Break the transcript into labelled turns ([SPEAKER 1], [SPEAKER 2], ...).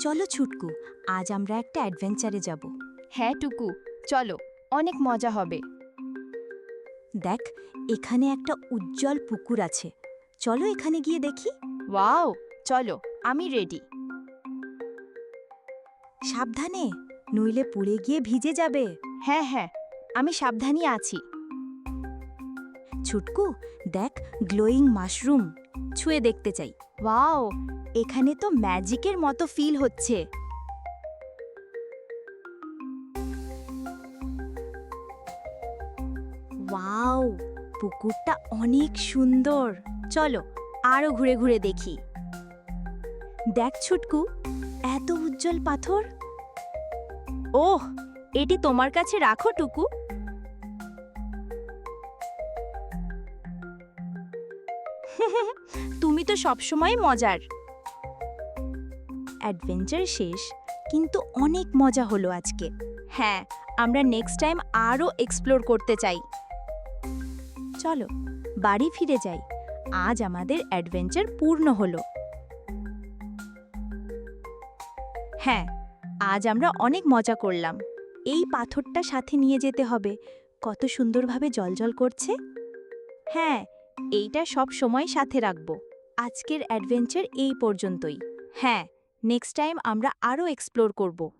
[SPEAKER 1] চলো ছুটকু আজ আমরা একটা অ্যাডভেঞ্চারে যাব।
[SPEAKER 2] হ্যাঁ টুকু চলো অনেক মজা হবে।
[SPEAKER 1] দেখ এখানে একটা উজ্জ্বল পুকুর আছে। চলো এখানে গিয়ে দেখি।
[SPEAKER 2] ওয়াও চলো আমি রেডি
[SPEAKER 1] সাবধানে নইলে পুড়ে গিয়ে ভিজে যাবে।
[SPEAKER 2] হ্যাঁ হ্যাঁ আমি সাবধানী আছি।
[SPEAKER 1] ছুটকু দেখ গ্লোয়িং মাশরুম ছুঁয়ে দেখতে চাই।
[SPEAKER 2] ওয়াও!
[SPEAKER 1] এখানে তো ম্যাজিকের মতো ফিল হচ্ছে। ওয়াও! পুকুরটা অনেক সুন্দর। চলো আরও ঘুরে ঘুরে দেখি। দেখ ছুটকু এত উজ্জ্বল পাথর। ওহ এটি তোমার কাছে রাখো টুকু। তুমি তো সবসময় মজার। অ্যাডভেঞ্চার শেষ, কিন্তু অনেক মজা হলো আজকে। হ্যাঁ আমরা নেক্সট টাইম আরও এক্সপ্লোর করতে চাই। চলো, বাড়ি ফিরে যাই। আজ আমাদের অ্যাডভেঞ্চার পূর্ণ হলো। হ্যাঁ আজ আমরা অনেক মজা করলাম। এই পাথরটা সাথে নিয়ে যেতে হবে। কত সুন্দরভাবে জলজল করছে। হ্যাঁ এইটা সব সময় সাথে রাখব। আজকের অ্যাডভেঞ্চার এই পর্যন্তই। হ্যাঁ নেক্সট টাইম আমরা আরও এক্সপ্লোর করব।